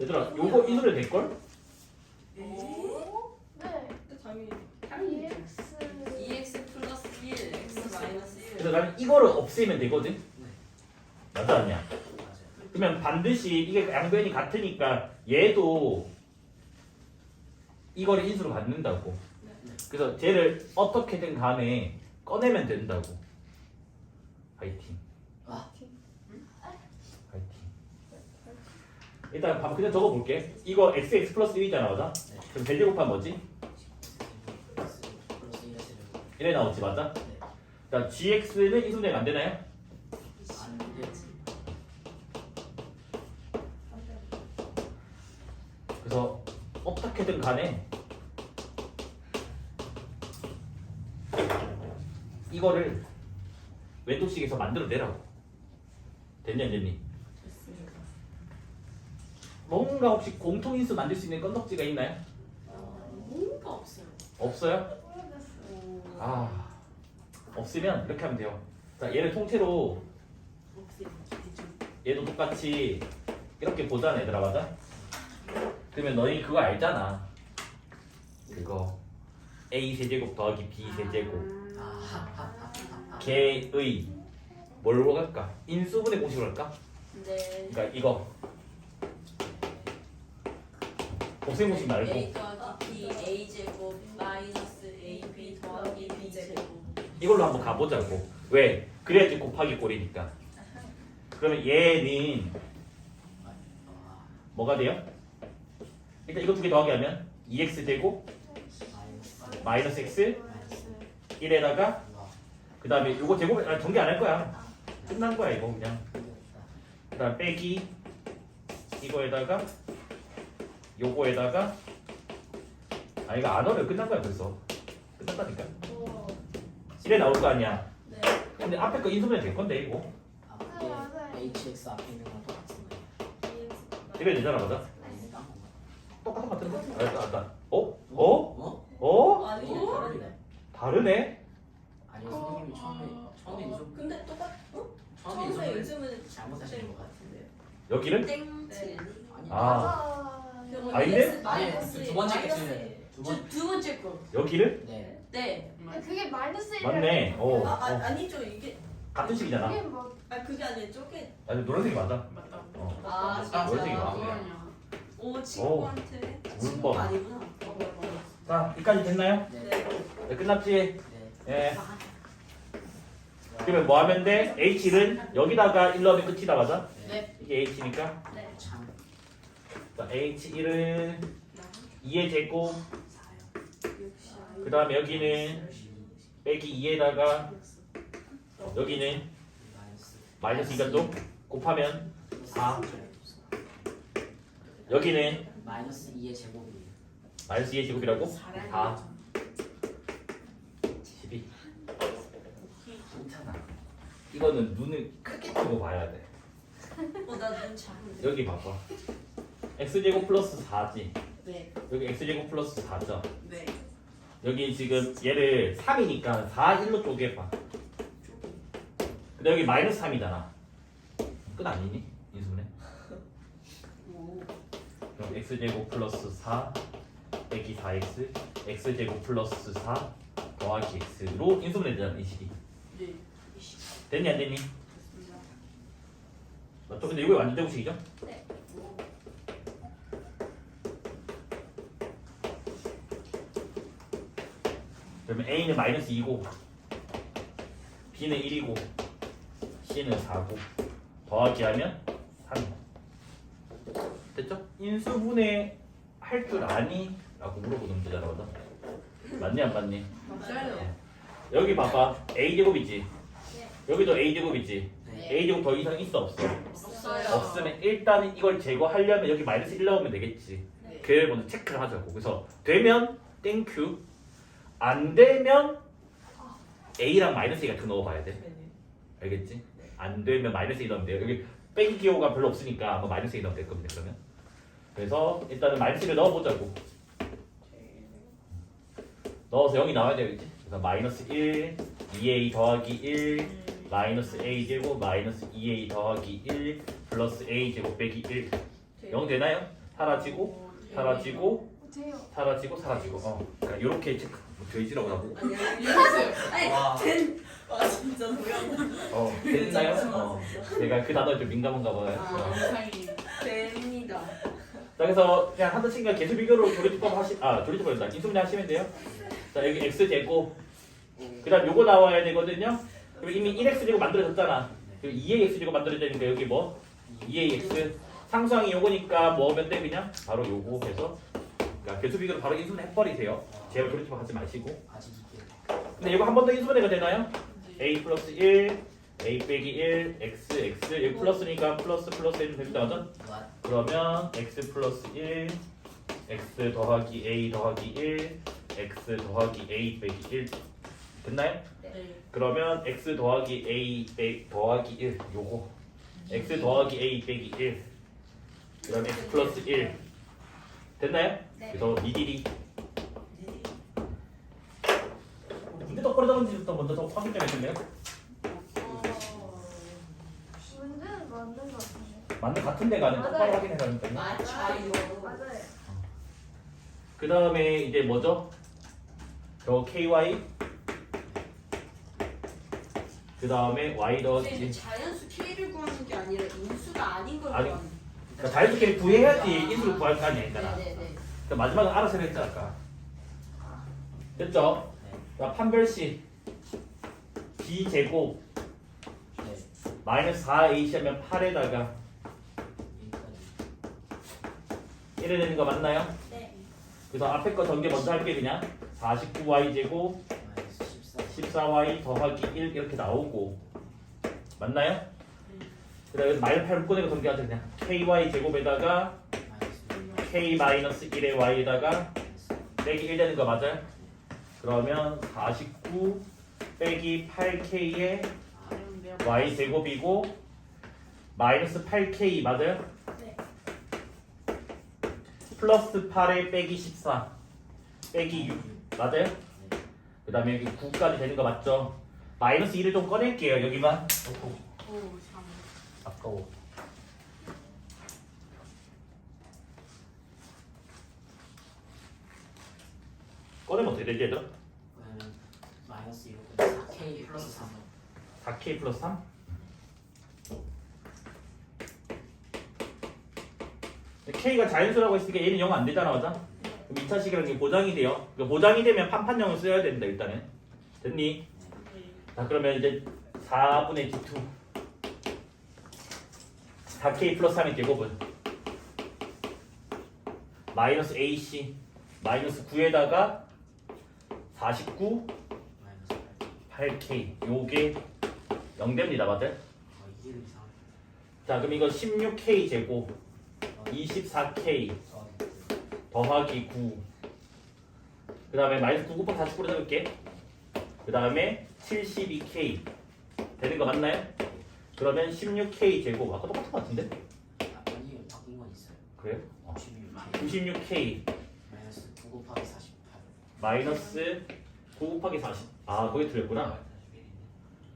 얘들아 요거 인수를 될걸? 오? 네. 근데 당연히 EX 2x 플러스 1 x 마이너스 1 그래서 나는 이거를 없애면 되거든? 맞아 아니야? 맞아요. 그러면 반드시 이게 양변이 같으니까 얘도 이거를 인수로 받는다고. 그래서 쟤를 어떻게든 간에 꺼내면 된다고. 파이팅. 아. 파이팅. 일단 밥 그냥 적어볼게. 이거 xx 플러스 1이잖아, 맞아? 네. 그럼 대제곱하면 뭐지? 플러스 플러스 1의 세제곱. 1에 나오지, 맞아? 네. 자, gx는 인수되면 안 되나요? 그래서 어떻게든 간에 이거를 왼쪽식에서 만들어내라고 됐냐 안 됐니? 뭔가 혹시 공통인수 만들 수 있는 건덕지가 있나요? 뭔가 없어요 없어요? 아 없으면 이렇게 하면 돼요 자 얘를 통째로 얘도 똑같이 이렇게 보잖아 얘들아 맞아? 그러면 너희 그거 알잖아 그거 a 세제곱 더하기 b 세제곱 개의 뭘로 갈까? 인수분해 공식으로 할까? 네 그러니까 이거 곱셈 공식 말고 a 더하기 b a 제곱 마이너스 a b 더하기 b 제곱 이걸로 한번 가보자고 왜? 그래야지 곱하기 꼴이니까 그러면 얘는 뭐가 돼요? 일단 이거 두 개 더하기 하면 2x 제곱 마이너스 x 마이너스 1에다가 와. 그 다음에 이거 제곱 아, 전개 안 할 거야 끝난 거야 이거 그냥. 그 다음 빼기 이거에다가 요거에다가 아 이거 안 어려 끝난 거야 벌써 끝났다니까 어. 1에 나올 거 아니야 네 근데 앞에 거 인수면 될 건데 이거 앞에 맞아요. HX 앞에 있는 거랑 똑같은 거예요. 이래 되잖아 맞아? 똑같은 거 같은 거? 알았다 알았다 어? 어? 어? 어? 아니 이게 다른데? 다르네? 아니 선생님이 처음에 처음에 좀 근데 똑같 어? 처음에 처음에 요즘은 잘못하신 것 같은데. 여기를? 땡칠 아니 아. 맞아. 아닌데? 마이너스 아니, 두 번째 게두 번. 두, 두 번째 거 여기를? 네. 네. 근데 그게 마이너스 1 맞네 어, 아, 어. 아 아니죠 이게 같은 식이잖아 이게 뭐 아 그게 아니라 쪼개 아니 노란색이 맞아 맞다. 어. 아 노란색이 진짜 맞네 오 친구한테 물법. 아니구나 자 여기까지 됐나요? 네. 네 네, 끝났지? 네. 예 그러면 뭐 하면 돼? H는 여기다가 1 넣으면 끝이다 맞아? 네. 이게 H니까 네. 참. 자 H1은 2의 제곱 그 다음에 여기는 빼기 2에다가 여기는 마이너스. 마이너스 2가 또 곱하면 4 여기는 마이너스 2의 제곱이에요. 마이너스 2의 제곱이라고? 4 12 괜찮아 이거는 눈을 크게 뜨고 봐야 돼 어나눈 작은데 여기 봐봐 x제곱 플러스 4지 네 여기 x제곱 플러스 4죠 네. 여기 지금 얘를 3이니까 4, 1로 쪼개봐 근데 여기 마이너스 3이잖아 끝 아니니? 인수분해 오. 그럼 x제곱 플러스 4 빼기 4x x제곱 플러스 4 더하기 x로 인수분해 되잖아 이 식이 네. 됐니 안 됐니? 맞죠? 근데 이거 완전 제곱식이죠? 네. 그러면 a는 마이너스 2고 b는 1이고 c는 4고 더하기 하면 3 됐죠? 인수분해 할 줄 아니? 라고 물어보는 문제잖아 맞아? 맞니 안 맞니? 맞아요. 여기 봐봐 a제곱이지 여기도 a제곱이지 네. a제곱 더 이상 있어 없어? 없어요. 없으면 일단은 이걸 제거하려면 여기 마이너스 1 넣으면 되겠지 네. 걔를 먼저 체크를 하자고 그래서 되면 땡큐 안 되면 a랑 마이너스 2 같은 거 넣어봐야 돼. 네. 알겠지? 안 되면 마이너스 2 넣으면 돼요. 여기 빼기 기호가 별로 없으니까 아마 마이너스 2 넣으면 될 겁니다 그러면. 그래서 일단은 마이너스 1을 넣어보자고. 넣어서 0이 나와야 되겠지? 그래서 마이너스 1 2a 더하기 1 마이너스 a 제곱 마이너스 2a 더하기 1 플러스 a 제곱 빼기 1 0 되나요? 사라지고 사라지고. 사라지고 사라지고. 어 그러니까 이렇게 체크. 뭐 돼지라고 하고 아니 아니 와. 된. 와 진짜 뭐야. 어 됐나요? 어 내가 그 단어에 좀 민감한가 봐요 아. 어. 영상이 됩니다. 자 그래서 그냥 하던 친구가 계수 비교로 조리집법 하시 아 조리집법이다 인수분해 하시면 돼요 자 여기 x 제곱 그 다음 요거 나와야 되거든요 그리고 이미 1x 제곱 만들어졌잖아 그리고 2ax 제곱 만들어졌으니까 여기 뭐 2ax 상수항이 요거니까 뭐 하면 돼 그냥 바로 요거 해서 그러니까 개수 비교로 바로 인수분해 해버리세요 제발 조리집법 하지 마시고 아직 이게 근데 이거 한 번 더 인수분해가 되나요? a 플러스 1 a 빼기 1 x x 여기 플러스니까 플러스 플러스 해주면 됩니다? 무한 그러면 x 플러스 1 x 더하기 a 더하기 1 x 더하기 a 빼기 1 됐나요? 네. 그러면 x 더하기 a 빼 더하기 1 요거 x 더하기 a 빼기 1 그다음 x 플러스 1 됐나요? 네. 그래서 니들이 문제 똑바로 적은지부터 먼저 좀 확인 좀 해줄래요? 어. 문제는 맞는 것 같은데. 맞는 같은 데 가는 똑바로 맞아요. 확인해라니까요 맞아요. 맞아요. 그 다음에 이제 뭐죠? 저 KY 그 다음에 Y 근데 이제 자연수 K를 구하는 게 아니라 인수가 아닌 걸 아니, 구하는. 그러니까 자연스럽게 구해야지 인수를 구할 거 아니야 있잖아 네네네. 그러니까 마지막은 알아서 했잖아 아까 됐죠? 네. 자 판별식 B 제곱 네 마이너스 4AC 하면 8에다가 여기까지 이래 되는 거 맞나요? 네. 그래서 앞에 거 전개 먼저 할게 그냥 49Y 제곱 마이너스 14 14y 더하기 1 이렇게 나오고 맞나요? 그다음에 마이너스 8을 꺼내고 전개하자 그냥 ky 제곱에다가 k 마이너스 1의 y에다가 빼기 1 되는 거 맞아요? 그러면 49 빼기 8k의 y 제곱이고 마이너스 8k 맞아요? 네. 플러스 8에 빼기 14 빼기 6 맞아요? 네. 그 다음에 여기 9까지 되는 거 맞죠? 마이너스 1을 좀 꺼낼게요 여기만 오. 아까워 꺼내면 어떻게 되지 얘들아? 그러면 마이너스 1 4K 플러스 3 4k 플러스 3? k가 자연수라고 했으니까 얘는 0 안 되잖아 맞아? 그럼 2차식이라는 게 보장이 돼요 그러니까 보장이 되면 판판형을 써야 된다 일단은 됐니? 자 그러면 이제 4분의 d2 4k 플러스 3의 제곱은 마이너스 ac 마이너스 9에다가 49 마이너스 8k 요게 0됩니다 맞아요? 8 어, 이게 이상하네 자 그럼 이거 16k 제곱 어, 24k 어, 더하기 9 그 다음에 마이너스 9 곱하기 49로 적을게 그 다음에 72k 되는 거 맞나요? 그러면 16k 제곱 아까 똑같은 거 같은데? 아, 아니 바뀐 건 있어요 그래요? 어. 96 96k 마이너스 9 곱하기 48 마이너스 9 곱하기 40. 아, 거기 틀렸구나.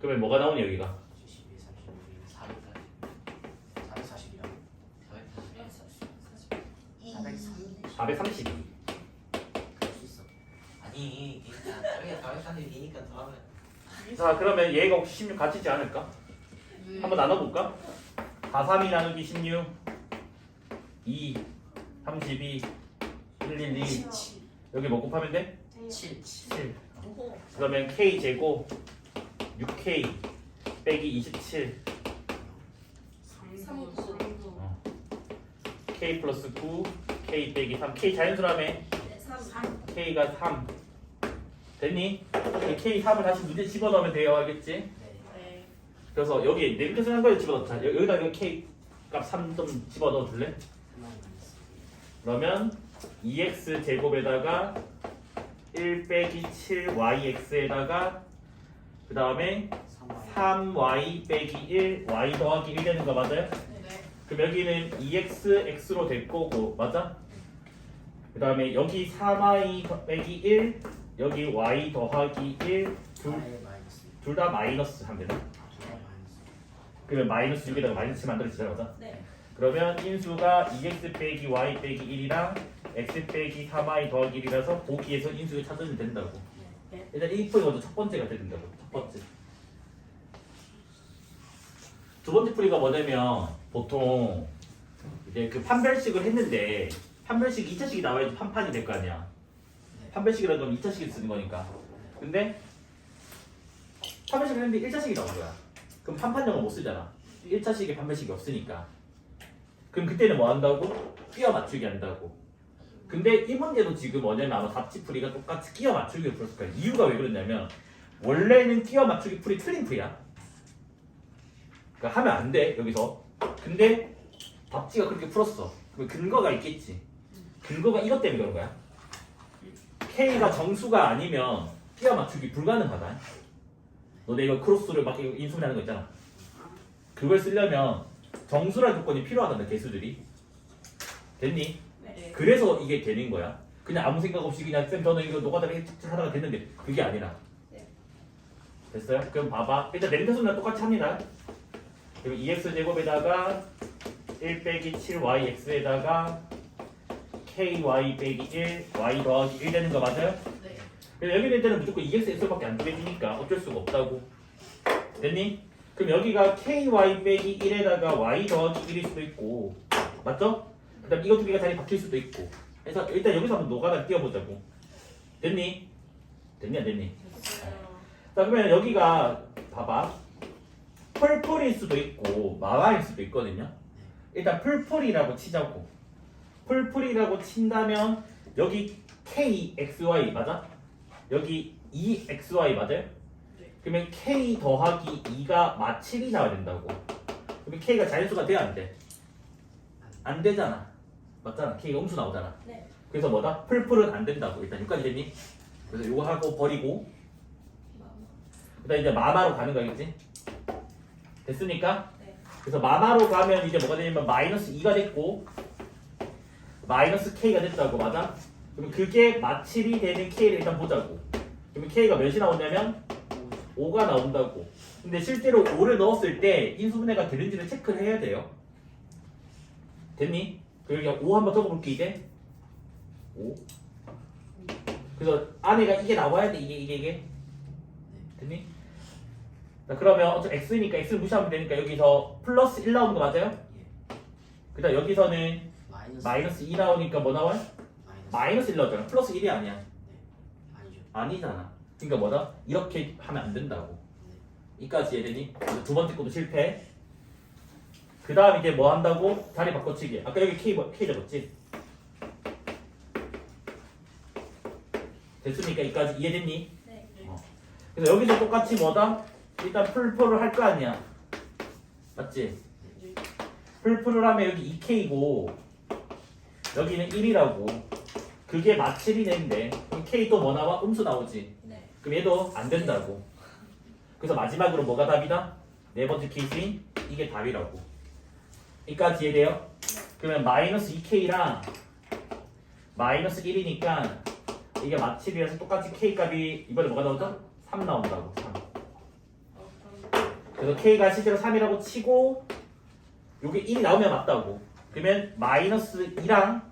그러면 뭐가 나오니 여기가? 72, 36, 400까지 440이라고 432. 할수 있어 아니 일단 저희가 가격산들이니까 더하면 자, 그러면 얘가 혹시 16 같이지 않을까? 한번 나눠볼까? 4, 3이 나누기 16 2 32 1, 1, 2 여기 뭐 곱하면 돼? 돼요. 7 7 오호. 그러면 k 제곱 6k 빼기 27 삼구. k 플러스 9 k 빼기 3 k 자연수라며 네, 삼. k가 3 됐니? k 3을 다시 문제 집어넣으면 돼요 알겠지? 네 네. 그래서 여기 네임드 쓰는 거에 집어넣자 여- 여기다 이거 k 값 3 좀 집어넣어 줄래? 그러면 2x 제곱에다가 1 빼기 7yx에다가 그 다음에 3y 3y 빼기 1 y 더하기 1 되는 거 맞아요? 네. 그럼 여기는 2x x로 될 거고 맞아? 그 다음에 여기 3y 더- 빼기 1 여기 y 더하기 1 둘 다 마이너스 하면 되나? 아, 2y 마이너스 그러면 마이너스 6에다가 마이너스 7 만들어지잖아 맞아? 네. 그러면 인수가 2x 빼기 y 빼기 1이랑 x 빼기 3y 더하기 1이라서 보기에서 인수를 찾으면 된다고. 네. 일단 1포이 먼저 첫 번째가 된다고. 첫 번째. 두 번째 풀이가 뭐냐면 보통 이제 그 판별식을 했는데 판별식 2차식이 나와야지 판판이 될 거 아니야. 판별식이라는 건 2차식을 쓰는 거니까. 근데 판별식을 했는데 1차식이 나온 거야. 그럼 판판형을 못 쓰잖아. 1차식에 판별식이 없으니까. 그럼 그때는 뭐 한다고? 끼어 맞추기 한다고. 근데 이 문제도 지금 뭐냐면 아마 답지풀이가 똑같이 끼어 맞추기를 풀었을 거야. 이유가 왜 그러냐면 원래는 끼어 맞추기 풀이 틀린 풀이야. 그러니까 하면 안 돼 여기서. 근데 답지가 그렇게 풀었어. 근거가 있겠지. 근거가 이것 때문에 그런 거야. K가 정수가 아니면 끼어 맞추기 불가능하다. 너네 이거 크로스를 막 인수하는 거 있잖아. 그걸 쓰려면 정수라는 조건이 필요하단다 개수들이. 됐니? 네. 그래서 이게 되는 거야. 그냥 아무 생각 없이 그냥 쌤 저는 이거 노가다를 하다가 됐는데 그게 아니라. 네. 됐어요? 그럼 봐봐. 일단 렌트수는 똑같이 합니다. 그럼 2x 제곱에다가 1 빼기 7yx에다가 ky 빼기 1 y 더하기 1 되는 거 맞아요? 네. 여기 될 때는 무조건 2x x밖에 안 되니까 어쩔 수가 없다고. 됐니? 그럼 여기가 ky 빼기 1에다가 y 더하기 1일 수도 있고 맞죠? 그 다음 이거 두 개가 자리 바뀔 수도 있고 그래서 일단 여기서 한번 노가다 띄워보자고 됐니? 안 됐니? 자 그러면 여기가 봐봐 풀풀일 수도 있고 마마일 수도 있거든요 일단 풀풀이라고 치자고 풀풀이라고 친다면 여기 kxy 맞아? 여기 2xy 맞아요? 네. 그러면 k 더하기 2가 마7이 나와야 된다고 그러면 k가 자연수가 돼야 안 돼? 안 되잖아 맞잖아 k가 음수 나오잖아 네. 그래서 뭐다? 풀풀은 안 된다고 일단 여기까지 됐니? 그래서 이거 하고 버리고 그다음 이제 마마로 가는 거겠지? 됐으니까? 네. 그래서 마마로 가면 이제 뭐가 되냐면 마이너스 2가 됐고 마이너스 k가 됐다고 맞아? 그럼 그게 마칠이 되는 k를 일단 보자고 그러면 k가 몇이 나오냐면 5가 나온다고 근데 실제로 5를 넣었을 때 인수분해가 되는지를 체크를 해야 돼요 됐니? 그럼 5 한번 적어볼게 이제 5 그래서 안에가 이게 나와야 돼 이게 이게 이게 됐니? 자, 그러면 어차피 x니까 x를 무시하면 되니까 여기서 플러스 1 나오는 거 맞아요? 그 다음 여기서는 마이너스 마이너스 2 나오니까 뭐 나와요? 마이너스 마이너스 1 나오잖아 플러스 1이 아니야 아니죠. 아니잖아 그러니까 뭐다? 이렇게 하면 안 된다고 이까지? 그래서 두 번째 것도 실패 그 다음 이제 뭐 한다고? 자리 바꿔치기 아까 여기 K, 뭐- K 잡았지? 됐으니까 이까지 이해됐니? 네. 그래서 여기서 똑같이 뭐다? 일단 풀풀을 할 거 아니야. 맞지? 풀풀을 하면 여기 2K고 여기는 1이라고. 그게 마7이 되는데 그럼 K 또 뭐 나와? 음수 나오지. 네. 그럼 얘도 안 된다고. 그래서 마지막으로 뭐가 답이다? 네 번째 케이스인 이게 답이라고. 이까지 이해돼요? 그러면 마이너스 2K랑 마이너스 1이니까 이게 마7이라서 똑같이 K 값이 이번에 뭐가 나오죠? 3 나온다고. 3. 어, 그럼 그래서 K가 실제로 3이라고 치고 요게 1이 나오면 맞다고. 그러면 마이너스 2랑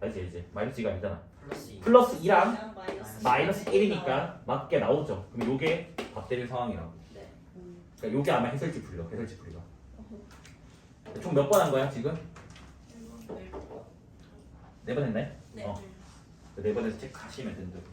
알지 이제 마이너스 2가 아니잖아. 플러스 2. 플러스 2랑 그냥 마이너스 마이너스 1이니까 맞게 나오죠. 그럼 요게 답되는 상황이라고. 네. 그러니까 요게 아마 해설지 풀려. 해설지 풀려. 총몇 번 한 거야 지금? 네. 네번 했나요? 네. 어. 네 번에서 체크하시면 된다고.